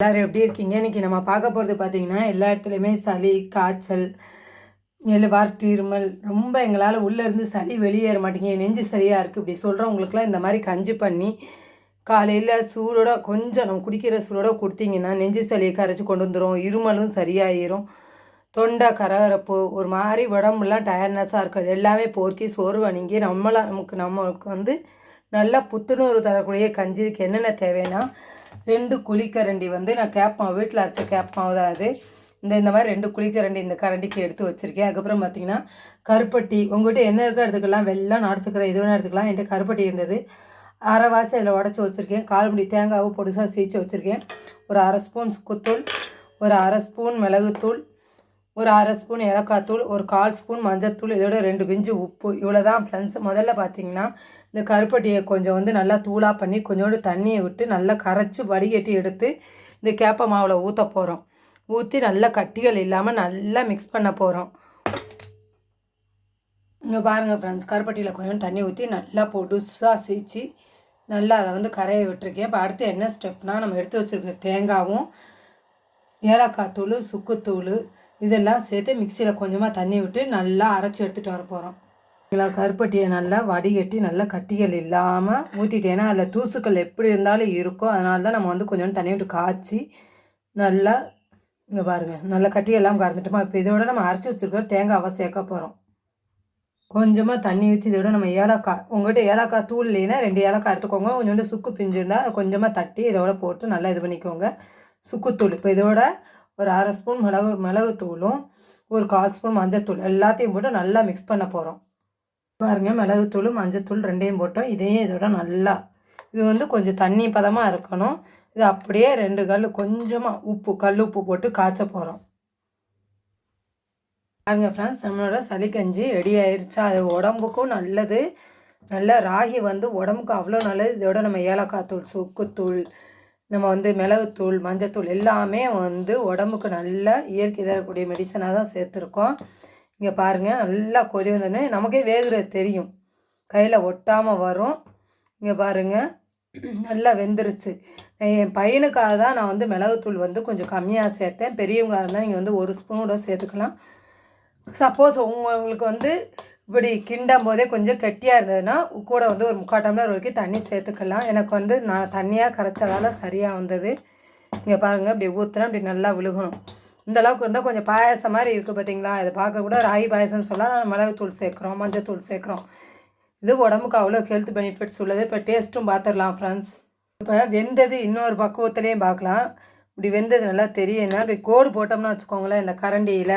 எல்லோரும் எப்படி இருக்கீங்க? இன்றைக்கி நம்ம பார்க்க போகிறது பார்த்தீங்கன்னா எல்லா இடத்துலையுமே சளி காய்ச்சல் இல்லை வார்த்து இருமல் ரொம்ப எங்களால் உள்ளேருந்து சளி வெளியேற மாட்டேங்க நெஞ்சு சளியாக இருக்குது இப்படி சொல்கிறவங்களுக்குலாம் இந்த மாதிரி கஞ்சி பண்ணி காலையில் சூடோட கொஞ்சம் நம்ம குடிக்கிற சூடோட கொடுத்தீங்கன்னா நெஞ்சு சளியை கரைச்சி கொண்டு வந்துடும் இருமலும் சரியாயிரும். தொண்டை கரகரப்பு ஒரு மாதிரி உடம்புலாம் டயர்ட்னஸாக இருக்குது. எல்லாமே போர்க்கி சோர்வு அணுங்கி நம்மளை நமக்கு நம்மளுக்கு வந்து நல்லா புத்துணர்வு தரக்கூடிய கஞ்சிக்கு என்னென்ன தேவைன்னா ரெண்டு குழிக்கரண்டி வந்து நான் கேப் வீட்டில் அரைச்ச கேப் தான் அது. இந்த இந்த மாதிரி ரெண்டு குழிக்கரண்டி இந்த கரண்டிக்கு எடுத்து வச்சுருக்கேன். அதுக்கப்புறம் பார்த்திங்கன்னா கருப்பட்டி. உங்கள்கிட்ட என்ன இருக்கோ எடுத்துக்கலாம் வெள்ளம் நாடு சக்கரை இது வேணால் எடுத்துக்கலாம். என்கிட்ட கருப்பட்டி இருந்தது. அரை வாசி அதில் உடச்சி வச்சுருக்கேன். கால் முடி தேங்காவும் பொடிசாக சீச்சு வச்சுருக்கேன். ஒரு அரை ஸ்பூன் சுக்குத்தூள் ஒரு அரை ஸ்பூன் மிளகுத்தூள் ஒரு அரை ஸ்பூன் ஏலக்காய்த்தூள் ஒரு கால் ஸ்பூன் மஞ்சத்தூள் இதோட ரெண்டு பிஞ்சு உப்பு. இவ்வளோ தான் ஃப்ரெண்ட்ஸ் முதல்ல பார்த்தீங்கன்னா இந்த கருப்பட்டியை கொஞ்சம் வந்து நல்லா தூளாக பண்ணி கொஞ்சோண்டு தண்ணியை விட்டு நல்லா கரைச்சி வடிகட்டி எடுத்து இந்த கேப்ப மாவில் ஊற்ற போகிறோம் ஊற்றி நல்லா கட்டிகள் இல்லாமல் நல்லா மிக்ஸ் பண்ண போகிறோம் இங்கே பாருங்கள் ஃப்ரெண்ட்ஸ் கருப்பட்டியில் கொஞ்சம் தண்ணி ஊற்றி நல்லா பொடுசாக சீச்சு நல்லா அதை வந்து கரையை விட்டுருக்கேன். இப்போ அடுத்து என்ன ஸ்டெப்னால் நம்ம எடுத்து வச்சுருக்க தேங்காவும் ஏலக்காய் தூள் சுக்குத்தூள் இதெல்லாம் சேர்த்து மிக்சியில் கொஞ்சமாக தண்ணி விட்டு நல்லா அரைச்சி எடுத்துகிட்டு வர போகிறோம் இதில் கருப்பட்டியை நல்லா வடிகட்டி நல்லா கட்டிகள் இல்லாமல் ஊற்றிட்டேன்னா அதில் தூசுக்கள் எப்படி இருந்தாலும் இருக்கும் அதனால தான் நம்ம வந்து கொஞ்சம் தண்ணி விட்டு காய்ச்சி நல்லா இங்கே பாருங்கள் நல்லா கட்டியெல்லாம் கறந்துட்டோமா. இப்போ இதோட நம்ம அரைச்சி வச்சுருக்கிற தேங்காவை சேர்க்க போகிறோம் கொஞ்சமாக தண்ணி ஊற்றி இதோட நம்ம ஏலக்காய் உங்கள்கிட்ட ஏலக்காய் தூள் இல்லைன்னா ரெண்டு ஏலக்காய் எடுத்துக்கோங்க. கொஞ்சோண்டு சுக்கு பிஞ்சு இருந்தால் அதை கொஞ்சமாக தட்டி இதோட போட்டு நல்லா இது பண்ணிக்கோங்க. சுக்குத்தூள் இப்போ இதோட ஒரு அரை ஸ்பூன் மிளகு மிளகுத்தூளும் ஒரு கால் ஸ்பூன் மஞ்சத்தூள் எல்லாத்தையும் போட்டு நல்லா மிக்ஸ் பண்ண போகிறோம் பாருங்கள் மிளகுத்தூள் மஞ்சத்தூள் ரெண்டையும் போட்டோம். இதையும் இதோட நல்லா இது வந்து கொஞ்சம் தண்ணி பதமாக இருக்கணும். இது அப்படியே ரெண்டு கல் கொஞ்சமாக உப்பு கல் உப்பு போட்டு காய்ச்ச போகிறோம் பாருங்கள் ஃப்ரெண்ட்ஸ் நம்மளோட சளிக்கஞ்சி ரெடி ஆயிடுச்சா அது உடம்புக்கும் நல்லது. நல்ல ராகி வந்து உடம்புக்கு அவ்வளோ நல்லது. இதோட நம்ம ஏலக்காய் தூள் சுக்குத்தூள் நம்ம வந்து மிளகுத்தூள் மஞ்சத்தூள் எல்லாமே வந்து உடம்புக்கு நல்ல இயற்கை தரக்கூடிய மெடிசனாக தான் சேர்த்துருக்கோம். இங்கே பாருங்கள் நல்லா கொதி வந்தோடனே நமக்கே வேகுறது தெரியும். கையில் ஒட்டாமல் வரும். இங்கே பாருங்கள் நல்லா வெந்துருச்சு. என் பையனுக்காக தான் நான் வந்து மிளகுத்தூள் வந்து கொஞ்சம் கம்மியாக சேர்த்தேன். பெரியவங்களாக இருந்தால் நீங்கள் வந்து ஒரு ஸ்பூனோட சேர்த்துக்கலாம். சப்போஸ் உங்களுக்கு வந்து இப்படி கிண்டும் போதே கொஞ்சம் கெட்டியாக இருந்ததுன்னா கூட வந்து ஒரு முக்கால் டம்ளர் வரைக்கும் தண்ணி சேர்த்துக்கலாம். எனக்கு வந்து நான் தண்ணியாக கரைச்சதால் சரியாக வந்தது. இங்கே பாருங்கள் இப்படி ஊற்றுனா இப்படி நல்லா விழுகணும். இந்த அளவுக்கு இருந்தால் கொஞ்சம் பாயசம் மாதிரி இருக்குது பார்த்தீங்களா இதை பார்க்க கூட ராகி பாயசம்னு சொல்லலாம் நான் மிளகுத்தூள் சேர்க்குறோம் மஞ்சத்தூள் சேர்க்குறோம். இது உடம்புக்கு அவ்வளோ ஹெல்த் பெனிஃபிட்ஸ் உள்ளது இப்போ டேஸ்ட்டும் பார்த்துடலாம் ஃப்ரெண்ட்ஸ் இப்போ வெந்தது இன்னொரு பக்குவத்துலேயும் பார்க்கலாம். இப்படி வெந்தது நல்லா தெரியும்னா இப்படி கோடு போட்டோம்னா வச்சுக்கோங்களேன் இந்த கரண்டியில்.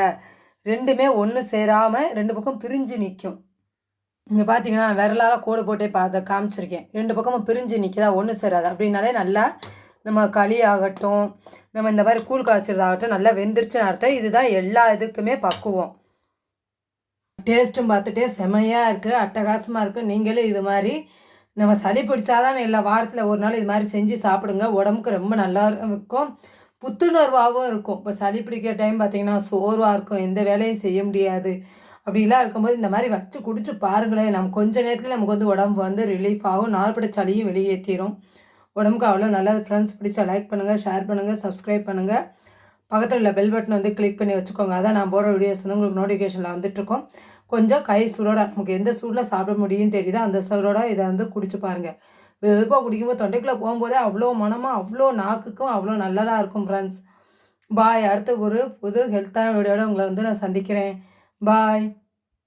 ரெண்டுமே ஒன்று சேராமல் ரெண்டு பக்கம் பிரிஞ்சு நிற்கும் இங்கே பார்த்தீங்கன்னா விரலால் கோடு போட்டே பார்த்து காமிச்சிருக்கேன். ரெண்டு பக்கமும் பிரிஞ்சு நிற்கிதா ஒன்று சேராது. அப்படின்னாலே நல்லா நம்ம களி ஆகட்டும் நம்ம இந்த மாதிரி கூழ் காய்ச்சறதாகட்டும் நல்லா வெந்துருச்சுன்னு அர்த்தம். இதுதான் எல்லா இதுக்குமே பக்குவம். டேஸ்ட்டும் பார்த்துட்டே செமையாக இருக்குது அட்டகாசமாக இருக்குது நீங்களும் இது மாதிரி நம்ம சளி பிடிச்சாதான் இல்லை வாரத்தில் ஒரு நாள் இது மாதிரி செஞ்சு சாப்பிடுங்க. உடம்புக்கு ரொம்ப நல்லா இருக்கும். புத்துணர்வாகவும் இருக்கும். இப்போ சளி பிடிக்கிற டைம் பார்த்திங்கன்னா சோர்வாக இருக்கும். எந்த வேலையும் செய்ய முடியாது. அப்படிலாம் இருக்கும்போது இந்த மாதிரி வச்சு குடிச்சு பாருங்களேன். நம்ம கொஞ்ச நேரத்தில் நமக்கு வந்து உடம்பு வந்து ரிலீஃப் ஆகும். நாள்பட சளியும் வெளியேற்றிடும் உடம்புக்கு அவ்வளோ நல்லது. ஃப்ரெண்ட்ஸ் பிடிச்சா லைக் பண்ணுங்கள் ஷேர் பண்ணுங்கள் சப்ஸ்கிரைப் பண்ணுங்கள் பக்கத்தில் உள்ள பெல் பட்டன் வந்து கிளிக் பண்ணி வச்சுக்கோங்க. அதான் நான் போடுற வீடியோஸ் வந்து உங்களுக்கு நோட்டிஃபிகேஷனில் வந்துட்டுருக்கோம் கொஞ்சம் கை சூடோட நமக்கு எந்த சூடில் சாப்பிட முடியும்னு தெரியுதோ அந்த சூடோட இதை வந்து குடிச்சு பாருங்கள் வெறுப்பாக குடிக்கும்போது தொண்டைக்குள்ளே போகும்போதே அவ்வளோ மனமாக அவ்வளோ நாக்குக்கும் அவ்வளோ நல்லதாக இருக்கும் ஃப்ரெண்ட்ஸ் பாய் அடுத்த ஒரு புது ஹெல்த்தான வீடியோட உங்களை வந்து நான் சந்திக்கிறேன். பாய்